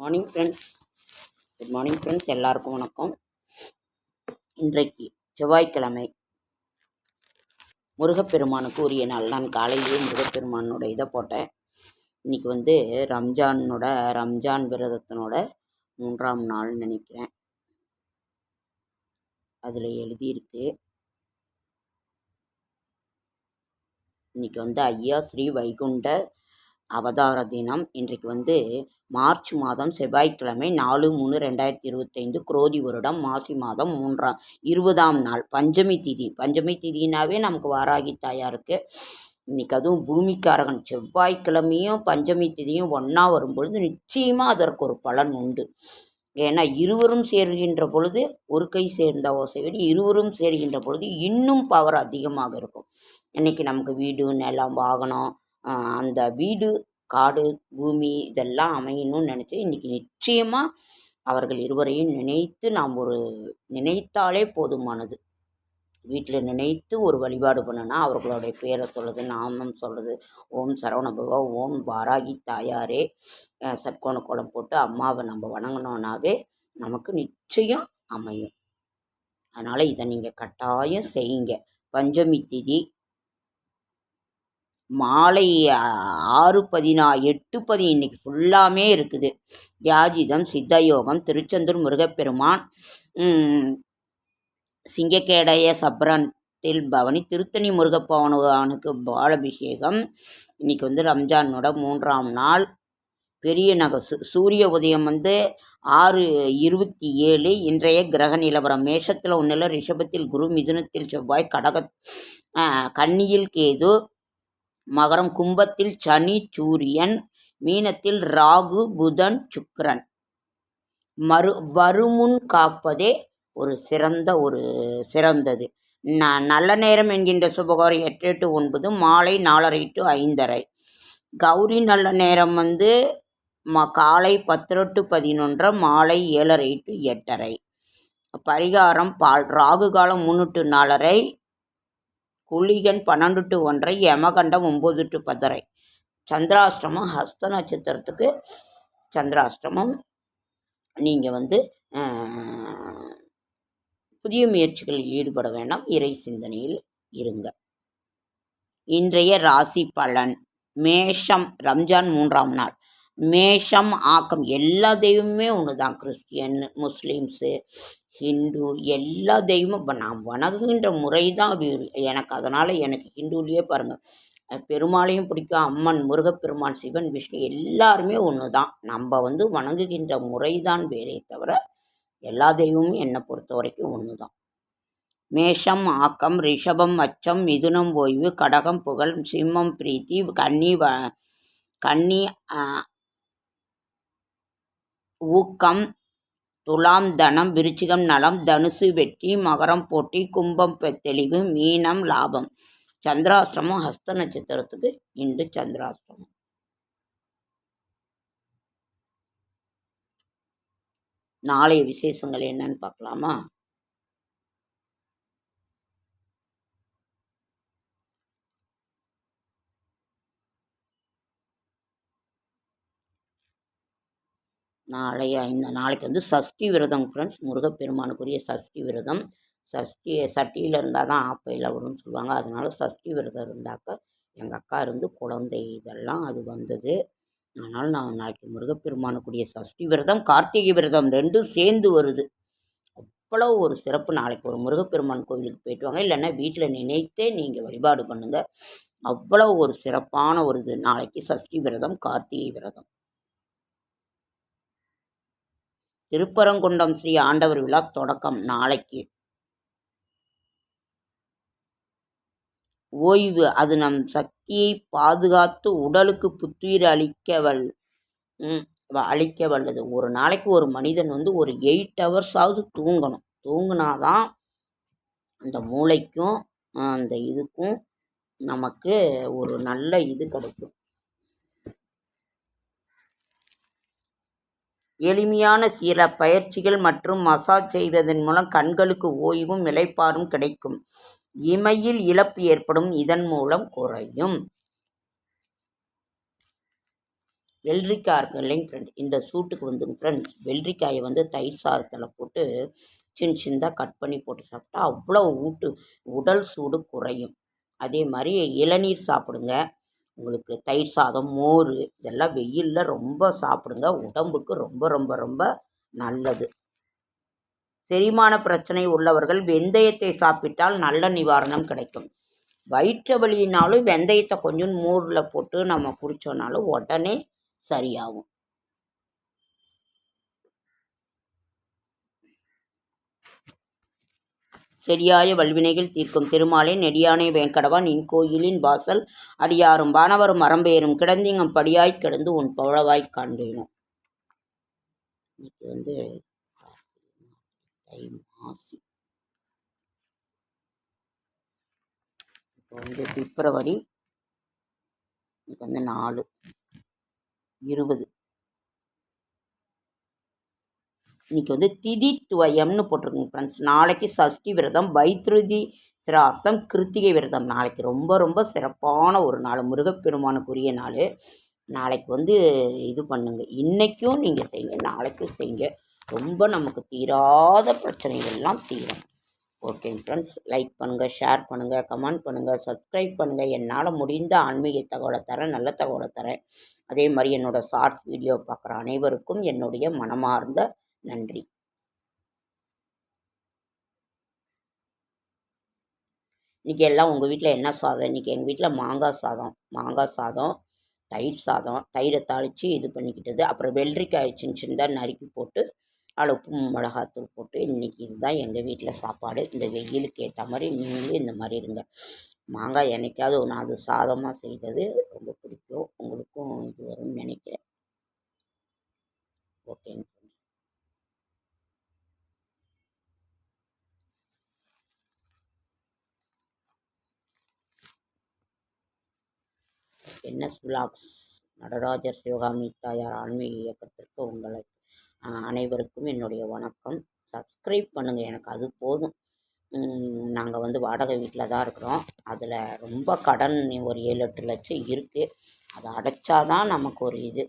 Morning friends good morning friends எல்லாருக்கும் வணக்கம். இன்றைக்கு செவ்வாய்க்கிழமை. முருகப்பெருமானுக்கு உரிய நாள் நான் காலையிலேயே முருகப்பெருமானோட இதை போட்டேன். இன்றைக்கி வந்து ரம்ஜானோட ரம்ஜான் விரதத்தினோட மூன்றாம் நாள்னு நினைக்கிறேன். அதில் எழுதியிருக்கு. இன்றைக்கி வந்து ஐயா ஸ்ரீ வைகுண்டர் அவதார தினம் இன்றைக்கு வந்து மார்ச் மாதம் செவ்வாய்க்கிழமை நாலு மூணு ரெண்டாயிரத்தி இருபத்தைந்து குரோதி வருடம் மாசி மாதம் மூன்றாம் இருபதாம் நாள் பஞ்சமி திதி. பஞ்சமி திதினாவே நமக்கு வாராகி தாயாருக்கு. இன்றைக்கி அதுவும் பூமிக்காரகன். செவ்வாய்க்கிழமையும் பஞ்சமி திதியும் ஒன்றா வரும்பொழுது நிச்சயமாக அதற்கு ஒரு பலன் உண்டு. ஏன்னா இருவரும் சேர்கின்ற பொழுது ஒரு கை சேர்ந்த ஓசை விட இருவரும் சேர்கின்ற பொழுது இன்னும் பவர் அதிகமாக இருக்கும். இன்றைக்கி நமக்கு வீடு நிலம் வாகனம் அந்த வீடு காடு பூமி இதெல்லாம் அமையணும்னு நினச்சி இன்றைக்கி நிச்சயமாக அவர்கள் இருவரையும் நினைத்து நாம் ஒரு நினைத்தாலே போதுமானது. வீட்டில் நினைத்து ஒரு வழிபாடு பண்ணுனா அவர்களுடைய பேரை சொல்கிறது நாமம் சொல்கிறது ஓம் சரவணபவா ஓம் பாராகி தாயாரே சற்கோண சட்கோண கோலம் போட்டு அம்மாவை நம்ம வணங்கினோன்னாவே நமக்கு நிச்சயம் அமையும். அதனால் இதை நீங்கள் கட்டாயம் செய்யுங்க. பஞ்சமி திதி மாலை ஆறு பதினா எட்டு பதி இன்னைக்கு ஃபுல்லாமே இருக்குது. யாஜிதம் சித்தயோகம் திருச்செந்தூர் முருகப்பெருமான் சிங்கக்கேடைய சப்ரத்தில் பவனி திருத்தணி முருகப்பவனுக்கு பாலபிஷேகம். இன்னைக்கு வந்து ரம்ஜானோட மூன்றாம் நாள். பெரிய நகை சு- சூரிய உதயம் வந்து ஆறு இருபத்தி ஏழு. இன்றைய கிரக நிலவரம். மேஷத்தில் ஒன்றில் ரிஷபத்தில் குரு மிதுனத்தில் செவ்வாய் கடக கன்னியில் கேது மகரம் கும்பத்தில் சனி சூரியன் மீனத்தில் ராகு புதன் சுக்கரன். மறு வருமுன் காப்பதே ஒரு சிறந்த ஒரு சிறந்தது. ந நல்ல நேரம் என்கின்ற சுபகாரம் எட்டு டு ஒன்பது மாலை நாலரை டு ஐந்தரை. கௌரி நல்ல நேரம் வந்து ம காலை பத்து டு பதினொன்றரை மாலை ஏழரை டு எட்டரை. பரிகாரம் பால் ராகு காலம் மூணு டு நாலரை. குளிகன் பன்னெண்டு டு ஒன்றை யமகண்டம் ஒம்பது டு பதரை சந்திராஷ்டமம் ஹஸ்த நட்சத்திரத்துக்கு சந்திராஷ்டமம். நீங்கள் வந்து புதிய முயற்சிகளில் ஈடுபட வேண்டாம். இறை சிந்தனையில் இருங்க. இன்றைய ராசி பலன் மேஷம் ரம்ஜான் மூன்றாம் நாள். மேஷம் ஆக்கம் எல்லா தெய்வமுமே ஒன்று தான் கிறிஸ்டியன் முஸ்லீம்ஸு ஹிந்து எல்லா தெய்வமும். இப்போ நான் வணங்குகின்ற முறை தான் அது எனக்கு அதனால் எனக்கு ஹிந்துலேயே பாருங்கள் பெருமாளையும் பிடிக்கும் அம்மன் முருகப்பெருமான் சிவன் விஷ்ணு எல்லாருமே ஒன்று தான் நம்ம வந்து வணங்குகின்ற முறை தான் வேறே தவிர எல்லா தெய்வமும் என்னை பொறுத்த வரைக்கும் ஒன்று தான் மேஷம் ஆக்கம் ரிஷபம் அச்சம் மிதுனம் ஓய்வு கடகம் புகழ் சிம்மம் பிரீத்தி கன்னி வ கன்னி ஊக்கம் துலாம் தனம் விருச்சிகம் நலம் தனுசு வெற்றி மகரம் போட்டி கும்பம் பெ- தெளிவு மீனம் லாபம். சந்திராஷ்டமம் ஹஸ்த நட்சத்திரத்துக்கு இன்று சந்திராஷ்டமம். நாளைய விசேஷங்கள் என்னன்னு பார்க்கலாமா? நாளைய ஐந்து நாளைக்கு வந்து சஷ்டி விரதம் ஃப்ரெண்ட்ஸ் முருகப்பெருமானுக்குரிய சஷ்டி விரதம். சஷ்டி சட்டியில் இருந்தால் தான் ஆப்பையில் வரும்னு சொல்லுவாங்க. அதனால சஷ்டி விரதம் இருந்தாக்க எங்கள் அக்கா இருந்து குழந்தை இதெல்லாம் அது வந்தது. அதனால் நான் நாளைக்கு முருகப்பெருமானுக்குரிய சஷ்டி விரதம் கார்த்திகை விரதம் ரெண்டும் சேர்ந்து வருது. அவ்வளோ ஒரு சிறப்பு. நாளைக்கு ஒரு முருகப்பெருமான் கோவிலுக்கு போயிட்டு வாங்க. இல்லைன்னா வீட்டில் நினைத்தே நீங்கள் வழிபாடு பண்ணுங்கள் அவ்வளோ ஒரு சிறப்பான ஒரு இது. நாளைக்கு சஷ்டி விரதம் கார்த்திகை விரதம். திருப்பரங்குன்றம் ஸ்ரீ ஆண்டவர் விழா தொடக்கம் நாளைக்கு. ஓய்வு அது நம் சக்தியை பாதுகாத்து உடலுக்கு புத்துயிர் அளிக்கவல் அளிக்க வல்லது ஒரு நாளைக்கு ஒரு மனிதன் வந்து ஒரு எயிட் ஹவர்ஸாவது தூங்கணும். தூங்கினாதான் அந்த மூளைக்கும் அந்த இதுக்கும் நமக்கு ஒரு நல்ல இது கிடைக்கும். எளிமையான சில பயிற்சிகள் மற்றும் மசாஜ் செய்வதன் மூலம் கண்களுக்கு ஓய்வும் இளைப்பாறும் கிடைக்கும். இமையில் இழப்பு ஏற்படும். இதன் மூலம் குறையும். வெள்ளரிக்காய் இருக்கு இல்லைங்க ஃப்ரெண்ட் இந்த சூட்டுக்கு வந்துங்க ஃப்ரெண்ட்ஸ் வெள்ளரிக்காயை வந்து தயிர் சாதத்தில் போட்டு சின்ன சின்னதாக கட் பண்ணி போட்டு சாப்பிட்டா அவ்வளோ ஊட்டு உடல் சூடு குறையும். அதே மாதிரி இளநீர் சாப்பிடுங்க. உங்களுக்கு தயிர் சாதம் மோர் இதெல்லாம் வெயிலில் ரொம்ப சாப்பிடுங்க. உடம்புக்கு ரொம்ப ரொம்ப ரொம்ப நல்லது. செரிமான பிரச்சனை உள்ளவர்கள் வெந்தயத்தை சாப்பிட்டால் நல்ல நிவாரணம் கிடைக்கும். வயிற்று வலினாலும் வெந்தயத்தை கொஞ்சம் மோரில் போட்டு நம்ம குடித்தோம்னாலும் உடனே சரியாகும். செடியாய வல்வினைகள் தீர்க்கும் திருமாலை நெடியானை வேங்கடவான் நின் கோயிலின் வாசல் அடியாரும் வானவரும் மரம்பேறும் கிடந்திங்கம் படியாய் கிடந்து உன் பவளவாய் காண்பேனும் இன்னைக்கு வந்து தை மாசி. இப்போ வந்து பிப்ரவரி இன்னைக்கு வந்து நாலு இருபது. இன்றைக்கி வந்து திதி துவயம்னு போட்டிருக்குங்க ஃப்ரெண்ட்ஸ் நாளைக்கு சஷ்டி விரதம் வைத்திருதி சிரார்த்தம் கிருத்திகை விரதம் நாளைக்கு. ரொம்ப ரொம்ப சிறப்பான ஒரு நாள். முருகப்பெருமானுக்குரிய நாள். நாளைக்கு வந்து இது பண்ணுங்கள் இன்றைக்கும் நீங்கள் செய்யுங்க. நாளைக்கும் செய்யுங்க. ரொம்ப நமக்கு தீராத பிரச்சனைகள்லாம் தீரும். ஓகேங்க ஃப்ரெண்ட்ஸ் லைக் பண்ணுங்கள் ஷேர் பண்ணுங்கள் கமெண்ட் பண்ணுங்கள் சப்ஸ்கிரைப் பண்ணுங்கள் என்னால் முடிந்த ஆன்மீக தகவலை தரேன் நல்ல தகவலை தரேன். அதே மாதிரி என்னோடய ஷார்ட்ஸ் வீடியோ பார்க்குற அனைவருக்கும் என்னுடைய மனமார்ந்த நன்றி. இன்றைக்கி எல்லாம் உங்கள் வீட்டில் என்ன சாதம்? இன்றைக்கி எங்கள் வீட்டில் மாங்காய் சாதம். மாங்காய் சாதம் தயிர் சாதம். தயிரை தாளித்து இது பண்ணிக்கிட்டது. அப்புறம் வெள்ளரிக்காய் சின்ன சின்னதாக நறுக்கி போட்டு அதில் உப்பு மிளகாத்தூள் போட்டு இன்றைக்கி இதுதான் எங்கள் வீட்டில் சாப்பாடு. இந்த வெயிலுக்கு ஏற்ற மாதிரி நீங்களும் இந்த மாதிரி இருங்க. மாங்காய் என்னைக்காவது ஒன்று அது சாதமாக செய்தது ரொம்ப பிடிக்கும். உங்களுக்கும் இது வரும்னு நினைக்கிறேன். ஓகேங்க. என்எஸ் விலாக்ஸ் நடராஜர் சிவகாமி தாயார் ஆன்மீக இயக்கத்திற்கு உங்களை அனைவருக்கும் என்னுடைய வணக்கம். சப்ஸ்கிரைப் பண்ணுங்கள் எனக்கு அது போதும். நாங்கள் வந்து வாடகை வீட்டில் தான் இருக்கிறோம். அதில் ரொம்ப கடன் ஒரு ஏழு எட்டு லட்சம் இருக்குது அதை அடைச்சா தான் நமக்கு ஒரு இது.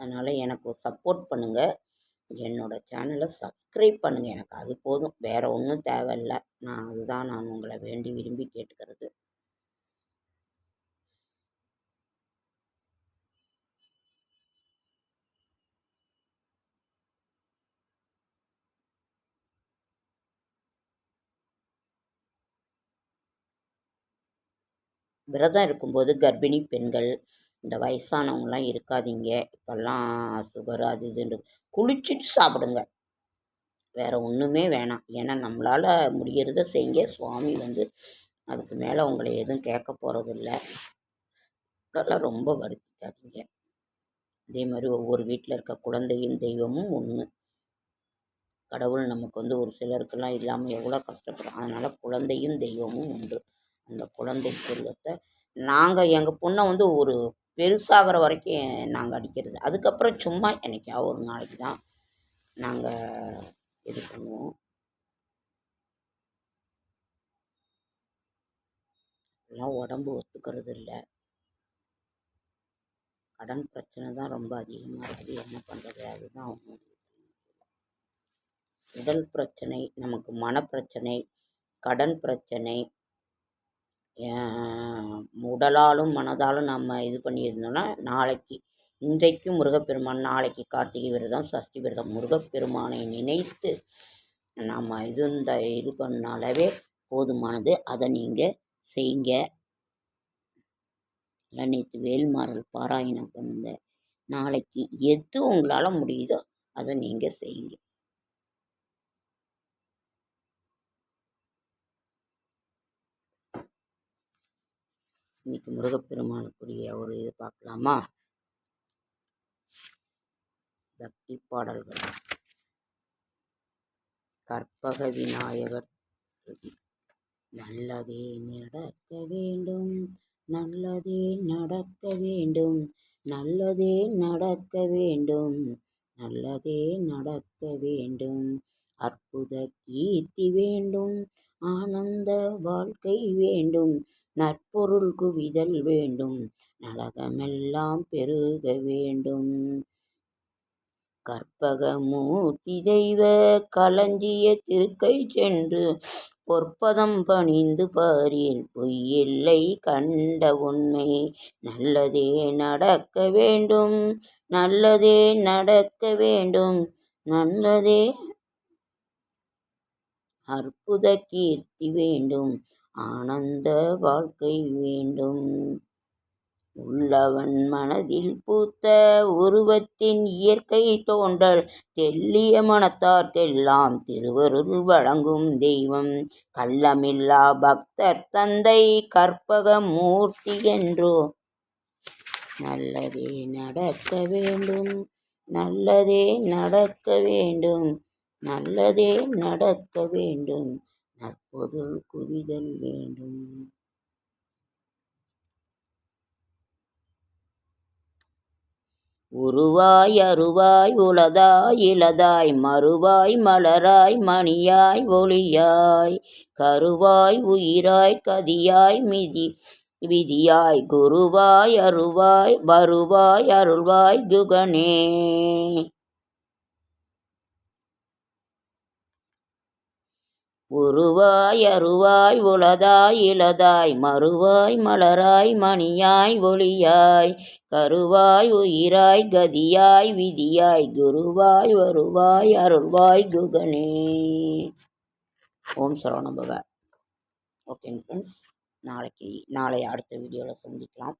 அதனால் எனக்கு சப்போர்ட் பண்ணுங்கள் என்னோடய சேனலை சப்ஸ்கிரைப் பண்ணுங்கள் எனக்கு அது போதும். வேறு ஒன்றும் தேவையில்லை. நான் அதுதான் நான் உங்களை வேண்டி விரும்பி கேட்டுக்கிறது. விரதம் இருக்கும்போது கர்ப்பிணி பெண்கள் இந்த வயசானவங்களாம் இருக்காதீங்க. இப்போல்லாம் சுகர் அது இதுன்னு குளிச்சுட்டு சாப்பிடுங்க. வேறு ஒன்றுமே வேணாம். ஏன்னா நம்மளால் முடிகிறத செய்யுங்க. சுவாமி வந்து அதுக்கு மேலே உங்களை எதுவும் கேட்க போகிறதில்ல அதெல்லாம் ரொம்ப வருத்திக்காதீங்க. அதே மாதிரி ஒவ்வொரு வீட்டில் இருக்க குழந்தையும் தெய்வமும் ஒன்று கடவுள் நமக்கு வந்து ஒரு சிலருக்கெல்லாம் இல்லாமல் எவ்வளோ கஷ்டப்படும் அதனால் குழந்தையும் தெய்வமும் உண்டு அந்த குழந்தை செல்வத்தை நாங்கள் எங்கள் பொண்ணை வந்து ஒரு பெருசாகிற வரைக்கும் நாங்கள் அடிக்கிறது. அதுக்கப்புறம் சும்மா என்னைக்காவது ஒரு நாளைக்கு தான் நாங்கள் இது பண்ணுவோம். எல்லாம் உடம்பு ஒத்துக்கிறது இல்லை. கடன் பிரச்சனை தான் ரொம்ப அதிகமாக இருக்குது. என்ன பண்ணுறது அதுதான் அவங்க உடல் பிரச்சனை நமக்கு மனப்பிரச்சனை கடன் பிரச்சனை உடலாலும் மனதாலும் நம்ம இது பண்ணியிருந்தோன்னா நாளைக்கு இன்றைக்கு முருகப்பெருமான் நாளைக்கு கார்த்திகை விரதம் சஷ்டி விரதம். முருகப்பெருமானை நினைத்து நம்ம இது இந்த இது பண்ணாலவே போதுமானது. அதை நீங்கள் செய்யுங்க நேற்று வேல்மாறல் பாராயணம் பண்ணுங்க நாளைக்கு எது உங்களால் முடியுதோ அதை நீங்கள் செய்யுங்க. இன்னைக்கு முருகப்பெருமானுக்குரிய ஒரு இது பார்க்கலாமா? பக்தி பாடல்கள். கற்பக விநாயகர். நல்லதே நடக்க வேண்டும். நல்லதே நடக்க வேண்டும். நல்லதே நடக்க வேண்டும். நல்லதே நடக்க வேண்டும். அற்புத கீர்த்தி வேண்டும். ஆனந்த வாழ்க்கை வேண்டும். நற்பொருள் குவிதல் வேண்டும். நலகமெல்லாம் பெருக வேண்டும். கற்பகமூர்த்தி தெய்வ களஞ்சிய திருக்கை சென்று பொற்பதம் பணிந்து பாரீர். பொய்யில்லை கண்ட உண்மை நல்லதே நடக்க வேண்டும். நல்லதே நடக்க வேண்டும். நல்லதே அற்புத கீர்த்தி வேண்டும். ஆனந்த வாழ்க்கை வேண்டும். உள்ளவன் மனதில் பூத்த உருவத்தின் இயற்கை தோன்றல் தெல்லிய மனத்தார்க்கெல்லாம் திருவருள் வழங்கும் தெய்வம். கள்ளமில்லா பக்தர் தந்தை கற்பக மூர்த்தி என்றோ. நல்லதே நடக்க வேண்டும். நல்லதே நடக்க வேண்டும். நல்லதே நடக்க வேண்டும். நற்பொருள் குவிதல் வேண்டும். உருவாய் அருவாய் உளதாய் இளதாய் மறுவாய் மலராய் மணியாய் ஒளியாய் கருவாய் உயிராய் கதியாய் மிதி விதியாய் குருவாய் அருவாய் வருவாய் அருள்வாய் குகனே. உருவாய் அருவாய் உளதாய் இளதாய் மறுவாய் மலராய் மணியாய் ஒளியாய் கருவாய் உயிராய் கதியாய் விதியாய் குருவாய் வருவாய் அருள்வாய் குகனே. ஓம் சரவணபவ. ஓகேங்க ஃப்ரெண்ட்ஸ் நாளைக்கு நாளை அடுத்த வீடியோவில் சந்திக்கலாம்.